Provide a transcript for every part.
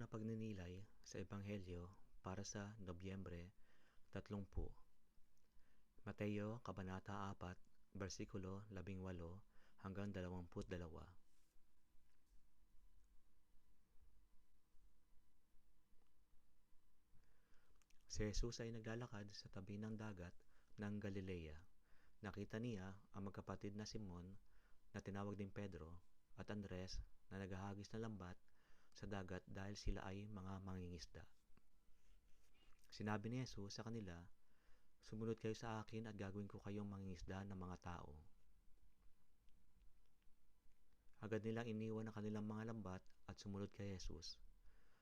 na pagninilay sa Ebanghelyo para sa Nobyembre 30. Mateo, Kabanata 4, versikulo 18 hanggang 22. Si Jesus ay naglalakad sa tabi ng dagat ng Galilea. Nakita niya ang magkapatid na Simon na tinawag din Pedro at Andres na naghahagis ng lambat sa dagat dahil sila ay mga mangingisda. Sinabi ni Jesus sa kanila, Sumunod kayo sa akin at gagawin ko kayong mangingisda ng mga tao. Agad nilang iniwan ang kanilang mga lambat at sumunod kay Jesus.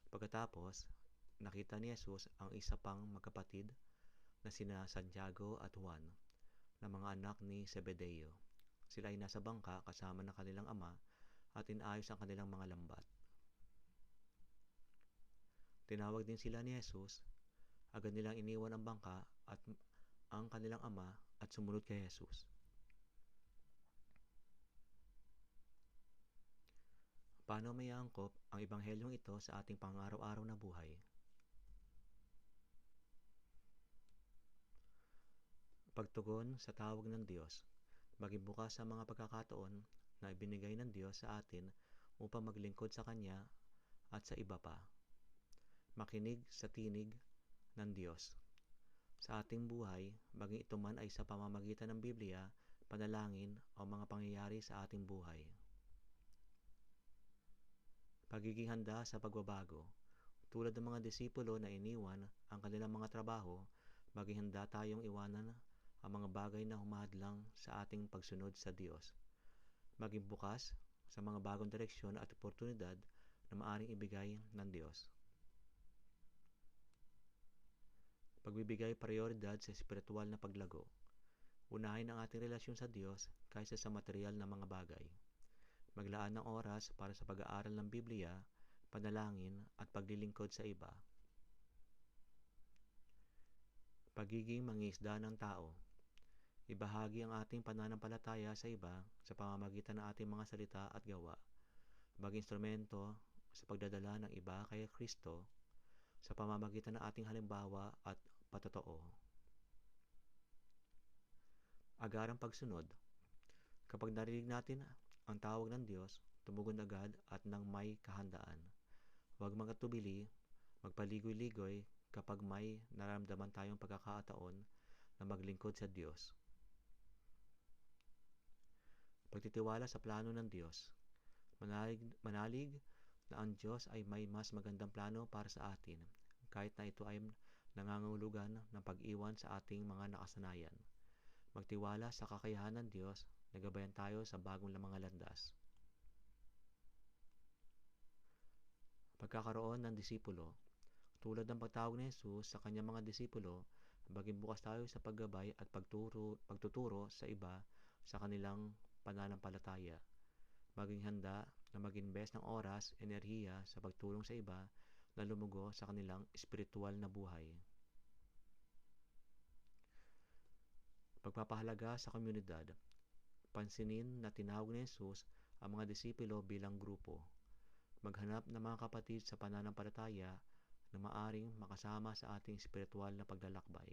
Pagkatapos, nakita ni Jesus ang isa pang magkapatid na sina Santiago at Juan na mga anak ni Zebedeo. Sila ay nasa bangka kasama ng kanilang ama at inayos ang kanilang mga lambat. Tinawag din sila ni Jesus, agad nilang iniwan ang bangka at ang kanilang ama at sumunod kay Jesus. Paano may angkop ang ebanghelyong ito sa ating pangaraw-araw na buhay? Pagtugon sa tawag ng Diyos, maging bukas sa mga pagkakataon na ibinigay ng Diyos sa atin upang maglingkod sa Kanya at sa iba pa. Makinig sa tinig ng Diyos. Sa ating buhay, maging ito man ay sa pamamagitan ng Biblia, panalangin o mga pangyayari sa ating buhay. Pagiging handa sa pagbabago. Tulad ng mga disipulo na iniwan ang kanilang mga trabaho, maging handa tayong iwanan ang mga bagay na humahadlang sa ating pagsunod sa Diyos. Maging bukas sa mga bagong direksyon at oportunidad na maaring ibigay ng Diyos. Pagbibigay prioridad sa espiritual na paglago. Unahin ang ating relasyon sa Diyos kaysa sa material na mga bagay. Maglaan ng oras para sa pag-aaral ng Biblia, panalangin at paglilingkod sa iba. Pagiging mangisda ng tao. Ibahagi ang ating pananampalataya sa iba sa pamamagitan ng ating mga salita at gawa. Maging instrumento sa pagdadala ng iba kay Kristo sa pamamagitan ng ating halimbawa at patotoo. Agarang pagsunod. Kapag narinig natin ang tawag ng Diyos, tumugon agad at nang may kahandaan. Huwag magatubili, magpaligoy-ligoy kapag may nararamdaman tayong pagkakataon na maglingkod sa Diyos. Pagtitiwala sa plano ng Diyos. Manalig, manalig na ang Diyos ay may mas magandang plano para sa atin, kahit na ito ay nangangahulugan ng pag-iwan sa ating mga nakasanayan. Magtiwala sa kakayahan ng Diyos na gabayan tayo sa bagong mga landas. Pagkakaroon ng disipulo Tulad ng pagtawag ni Jesus sa kanyang mga disipulo, maging bukas tayo sa paggabay at pagturo, pagtuturo sa iba sa kanilang pananampalataya. Maging handa na mag-invest ng oras, enerhiya sa pagtulong sa iba na lumugo sa kanilang espiritual na buhay. Pagpapahalaga sa komunidad. Pansinin na tinawag ni Jesus ang mga disipulo bilang grupo. Maghanap ng mga kapatid sa pananampalataya na maaring makasama sa ating espiritual na paglalakbay.